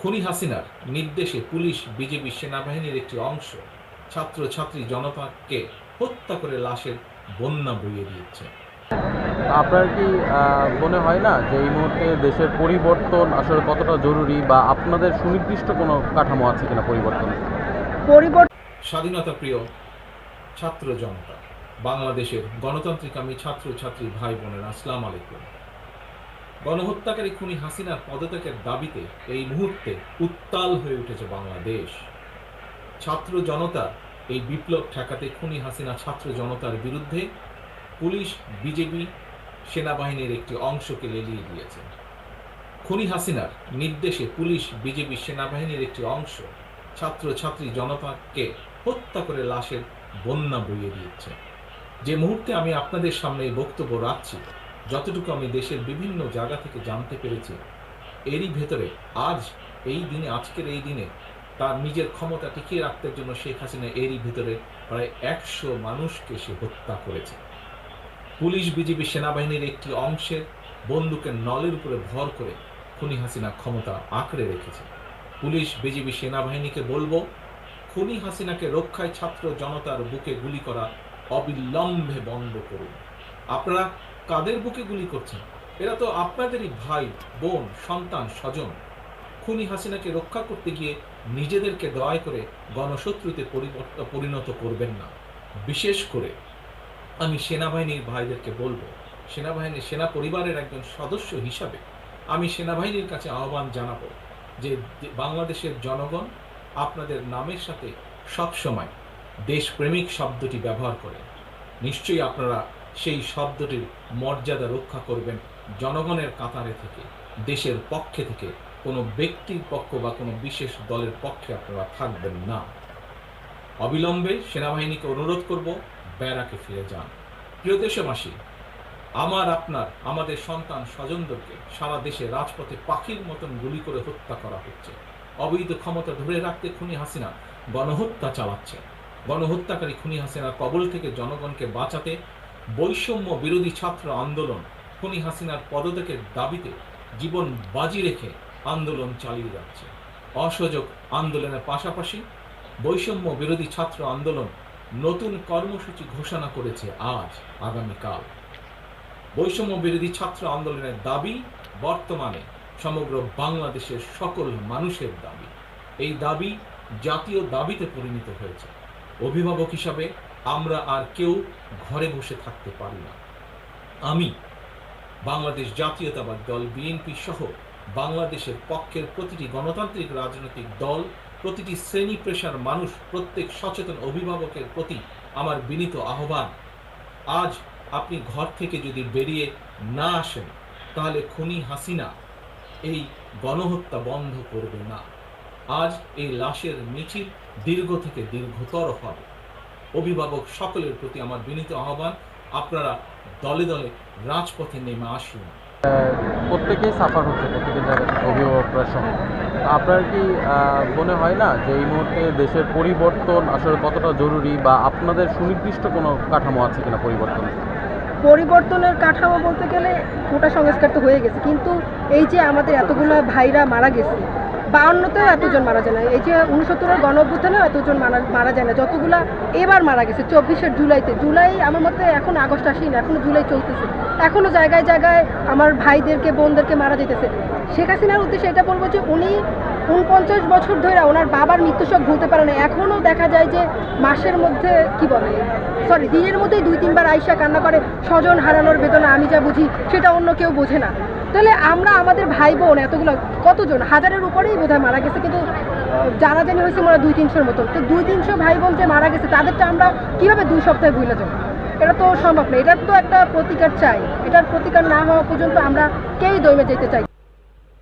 খুনি হাসিনার নির্দেশে পুলিশ বিজেপি সেনাবাহিনীর একটি অংশ ছাত্র ছাত্রী জনতাকে হত্যা করে লাশের বন্যা বইয়ে দিয়েছে। আপনার কি মনে হয় না যে এই মুহূর্তে দেশের পরিবর্তন আসলে কতটা জরুরি বা আপনাদের সুনির্দিষ্ট কোনো কাঠামো আছে কিনা পরিবর্তন? পরিবর্তন স্বাধীনতা প্রিয় ছাত্র জনতা বাংলাদেশের গণতান্ত্রিক আমি ছাত্র ছাত্রী ভাই বোনের আসসালাম আলাইকুম। গণহত্যাকারী খুনি হাসিনার পদত্যাগের দাবিতে এই মুহূর্তে উত্তাল হয়ে উঠেছে বাংলাদেশ। ছাত্র জনতা এই বিপ্লব ঠেকাতে খুনি হাসিনা ছাত্র জনতার বিরুদ্ধে পুলিশ, বিজেপি, সেনাবাহিনীর একটি অংশকে লেলিয়ে দিয়েছে। খুনি হাসিনার নির্দেশে পুলিশ, বিজেপি, সেনাবাহিনীর একটি অংশ ছাত্র ছাত্রী জনতাকে হত্যা করে লাশের বন্যা বইয়ে দিয়েছে। যে মুহূর্তে আমি আপনাদের সামনে এই বক্তব্য রাখছি যতটুকু আমি দেশের বিভিন্ন জায়গা থেকে জানতে পেরেছি, এরই ভেতরে আজ এই দিনে, আজকের এই দিনে তার নিজের ক্ষমতা টিকিয়ে রাখতে জন্য শেখ হাসিনা এরই ভিতরে প্রায় একশো মানুষকে সে হত্যা করেছে। পুলিশ বিজেপি সেনাবাহিনীর একটি অংশের বন্দুকের নলের উপরে ভর করে খুনি হাসিনা ক্ষমতা আঁকড়ে রেখেছে। পুলিশ বিজেপি সেনাবাহিনীকে বলব, খুনি হাসিনাকে রক্ষায় ছাত্র জনতার বুকে গুলি করা অবিলম্বে বন্ধ করুন। আপনারা কাদের বুকে গুলি করছেন এরা তো আপনাদেরই ভাই, বোন, সন্তান, স্বজন। খুনি হাসিনাকে রক্ষা করতে গিয়ে নিজেদেরকে দয়া করে গণশত্রুতে পরিণত করবেন না। বিশেষ করে আমি সেনাবাহিনীর ভাইদেরকে বলব সেনাবাহিনীর সেনা পরিবারের একজন সদস্য হিসাবে আমি সেনাবাহিনীর কাছে আহ্বান জানাব যে বাংলাদেশের জনগণ আপনাদের নামের সাথে সবসময় দেশপ্রেমিক শব্দটি ব্যবহার করেন নিশ্চয়ই আপনারা সেই শব্দটির মর্যাদা রক্ষা করবেন জনগণের কাতারে থেকে, দেশের পক্ষে থেকে, কোনো ব্যক্তির পক্ষ বা কোনো বিশেষ দলের পক্ষে আপনারা থাকবেন না। অবিলম্বে সেনাবাহিনীকে অনুরোধ করব, ব্যারাকে ফিরে যান। প্রিয় দেশবাসী, আমার আপনার, আমাদের সন্তান স্বজনদেরকে সারা দেশে রাজপথে পাখির মতন গুলি করে হত্যা করা হচ্ছে। অবৈধ ক্ষমতা ধরে রাখতে খুনি হাসিনা গণহত্যা চালাচ্ছে। গণহত্যাকারী খুনি হাসিনার কবল থেকে জনগণকে বাঁচাতে বৈষম্য বিরোধী ছাত্র আন্দোলন খুনি হাসিনার পদত্যাগের দাবিতে জীবন বাজি রেখে আন্দোলন চালিয়ে যাচ্ছে। অসহযোগ আন্দোলনের পাশাপাশি বৈষম্য বিরোধী ছাত্র আন্দোলন নতুন কর্মসূচি ঘোষণা করেছে আজ, আগামীকাল। বৈষম্য বিরোধী ছাত্র আন্দোলনের দাবি বর্তমানে সমগ্র বাংলাদেশের সকল মানুষের দাবি। এই দাবি জাতীয় দাবিতে পরিণত হয়েছে। অভিভাবক হিসাবে আমরা আর কেউ ঘরে বসে থাকতে পারি না। আমি, বাংলাদেশ জাতীয়তাবাদ দল বিএনপি সহ বাংলাদেশের পক্ষের প্রতিটি গণতান্ত্রিক রাজনৈতিক দল, প্রতিটি শ্রেণি পেশার মানুষ, প্রত্যেক সচেতন অভিভাবকের প্রতি আমার বিনীত আহ্বান, আজ আপনি ঘর থেকে যদি বেরিয়ে না আসেন, তাহলে খুনি হাসিনা এই গণহত্যা বন্ধ করবে না। আজ এই লাশের মিছিল দীর্ঘ থেকে দীর্ঘতর হবে। অভিভাবক সকলের প্রতি আমার বিনীত আহ্বান। আপনারা দলে দলে রাজপথে নেমে আসুন। প্রত্যেকেই সাফার হচ্ছে প্রত্যেকের জায়গায় অভিভাবকরা সহ। আপনার কি মনে হয় না যে এই মুহূর্তে দেশের পরিবর্তন আসলে কতটা জরুরি বা আপনাদের সুনির্দিষ্ট কোনো কাঠামো আছে কিনা পরিবর্তন? পরিবর্তনের কাঠামো বলতে গেলে কোটা সংস্কার তো হয়ে গেছে। কিন্তু এই যে আমাদের এতগুলো ভাইরা মারা গেছে বাউন্নতেও এতজন মারা যায় না। এই যে উনসত্তরের গণ অভ্যুত্থানেও এতজন মারা যায় না। যতগুলা এবার মারা গেছে, চব্বিশের জুলাইতে। জুলাই আমার মতে এখন আগস্ট আসেনি, এখনও জুলাই চলতেছে। এখনও জায়গায় জায়গায় আমার ভাইদেরকে, বোনদেরকে মারা যেতেছে। শেখ হাসিনার উদ্দেশ্যে এটা বলব যে উনি উনপঞ্চাশ বছর ধরে ওনার বাবার মৃত্যুশোক ভুলতে পারে না এখনও দেখা যায় যে মাসের মধ্যে, কি বলে সরি দিনের মধ্যেই দুই তিনবার আইসা কান্না করে, স্বজন হারানোর বেদনা আমি যা বুঝি, সেটা অন্য কেউ বোঝে না। তাহলে আমরা, আমাদের ভাই বোন এতগুলো, কতজন? হাজারের উপরেই বোধহয় মারা গেছে, কিন্তু যারা জানি হয়েছে মনে দুই তিনশোর মতো তো দুই তিনশো ভাই বোন যে মারা গেছে, তাদেরটা আমরা কীভাবে দুই সপ্তাহে ভুলে যাব? এটা তো সম্ভব না, এটার তো একটা প্রতিকার চাই। এটার প্রতিকার না হওয়া পর্যন্ত আমরা কেউই দমে যেতে চাই